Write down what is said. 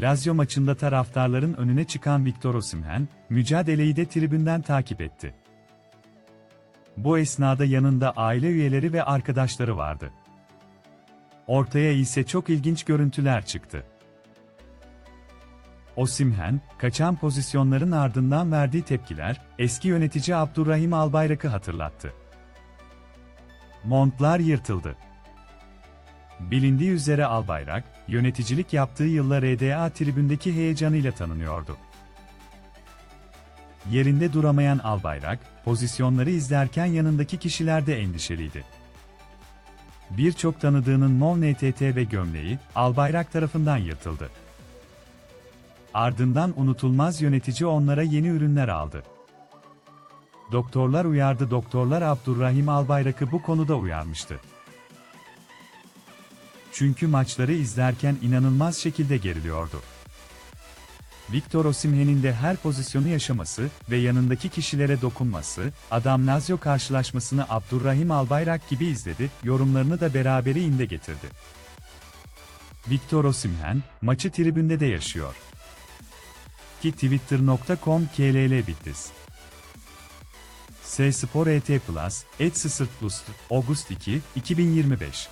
Lazio maçında taraftarların önüne çıkan Victor Osimhen, mücadeleyi de tribünden takip etti. Bu esnada yanında aile üyeleri ve arkadaşları vardı. Ortaya ise çok ilginç görüntüler çıktı. Osimhen, kaçan pozisyonların ardından verdiği tepkiler, eski yönetici Abdurrahim Albayrak'ı hatırlattı. Montlar yırtıldı. Bilindiği üzere Albayrak, yöneticilik yaptığı yıllar RDA tribündeki heyecanıyla tanınıyordu. Yerinde duramayan Albayrak, pozisyonları izlerken yanındaki kişiler de endişeliydi. Birçok tanıdığının Mov NTT ve gömleği, Albayrak tarafından yırtıldı. Ardından unutulmaz yönetici onlara yeni ürünler aldı. Doktorlar uyardı doktorlar Abdurrahim Albayrak'ı bu konuda uyarmıştı. Çünkü maçları izlerken inanılmaz şekilde geriliyordu. Victor Osimhen'in de her pozisyonu yaşaması ve yanındaki kişilere dokunması, adam Lazio karşılaşmasını Abdurrahim Albayrak gibi izledi, yorumlarını da beraberiyle getirdi. Victor Osimhen, maçı tribünde de yaşıyor. Ki twitter.com kll bittis. S Spor ET Plus, et Plus, August 2, 2025.